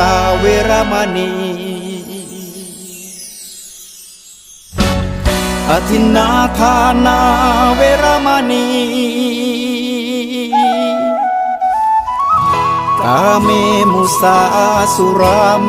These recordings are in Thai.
ตาเวรมณีอธินาทานาเวรมณีกาเมมุสาสุราเม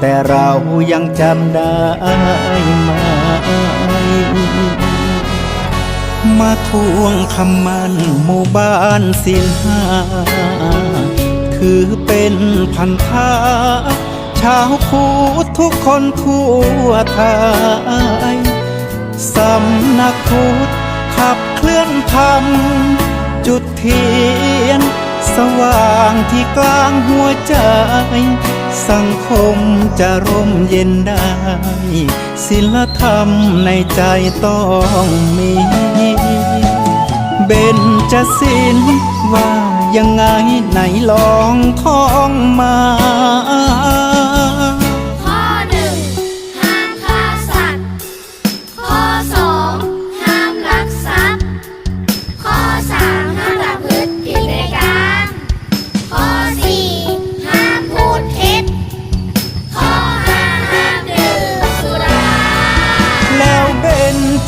แต่เรายังจำได้ไหมมาทวงคำมันหมู่บ้านสินห้า ถือเป็นพันธะชาวคูทุกคนทั่วไทยสำนักพุทธขับเคลื่อนธรรม จุดเทียน สว่างที่กลางหัวใจ สังคมจะร่มเย็นได้ ศิลธรรมในใจต้องมี เบนจะสินว่ายังไงไหนลองท่องมา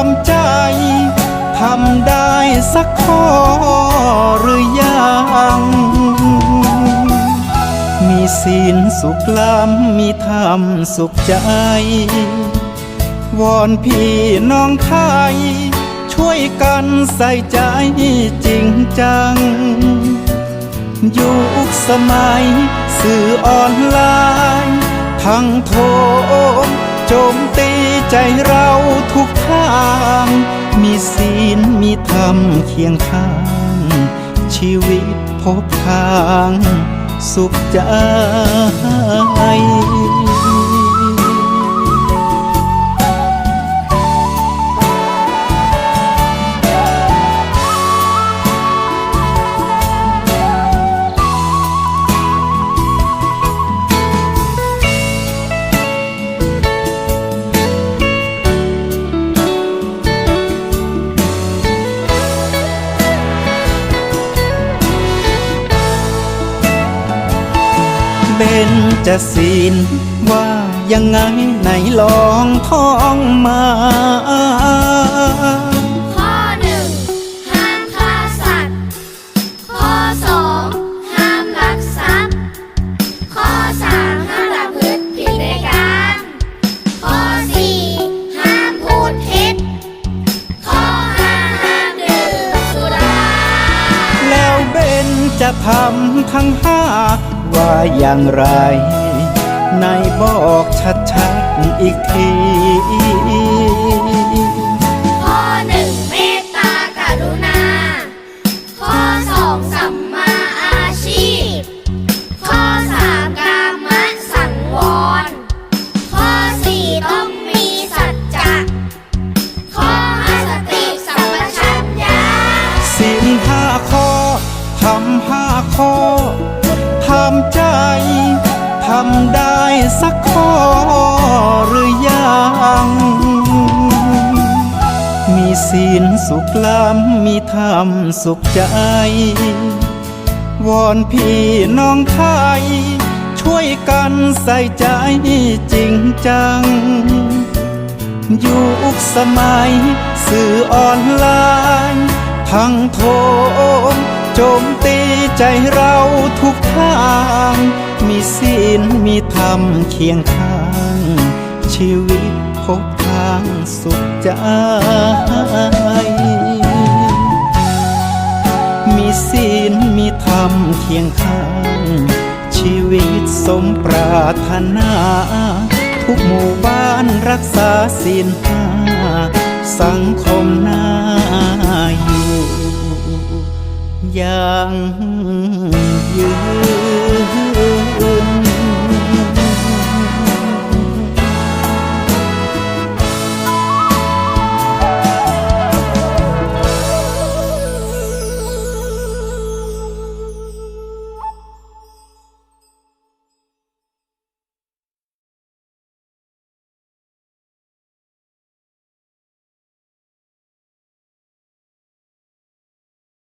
ทำใจ ทำได้สักข้อหรือยัง มีศีลสุขล้ำมีธรรมสุขใจ วอนพี่น้องไทย ช่วยกันใส่ใจจริงจัง ยุคสมัยสื่อออนไลน์ ทั้งโทม โจมตีใจเราทุกทาง มีศีลมีธรรมเคียงข้าง ชีวิตพบทาง สุขใจ เบนจะศีลว่ายังไงไหนลองท่องมาข้อหนึ่งห้ามฆ่าสัตว์ ข้อสองห้ามลักทรัพย์ ข้อสามห้ามประพฤติผิดในการข้อสี่ห้ามพูดเท็จ ข้อห้าห้ามดื่มสุรา แล้วเบนจะทำทั้งห้า ว่าอย่างไรในบอกชัดๆอีกทีข้อหนึ่งเมตตากรุณา ข้อสองสัมมาอาชีพ ข้อสามกามะสังวร ข้อสี่ต้องมีสัจจะ ข้อห้าสติสัมปชัญญะศีลห้าข้อทำห้าข้อ ทำใจทำได้สักข้อหรือยัง มีศีลสุขล้ำมีธรรมสุขใจ วอนพี่น้องไทย ช่วยกันใส่ใจจริงจัง ยุคสมัยสื่อออนไลน์ ทั้งโทม โจมตีใจเราทุกทาง มีศีลมีธรรมเคียงข้าง ชีวิตพบทางสุขใจ มีศีลมีธรรมเคียงข้าง ชีวิตสมปรารถนา ทุกหมู่บ้านรักษาศีลห้าสังคมน่าอยู่ อย่าง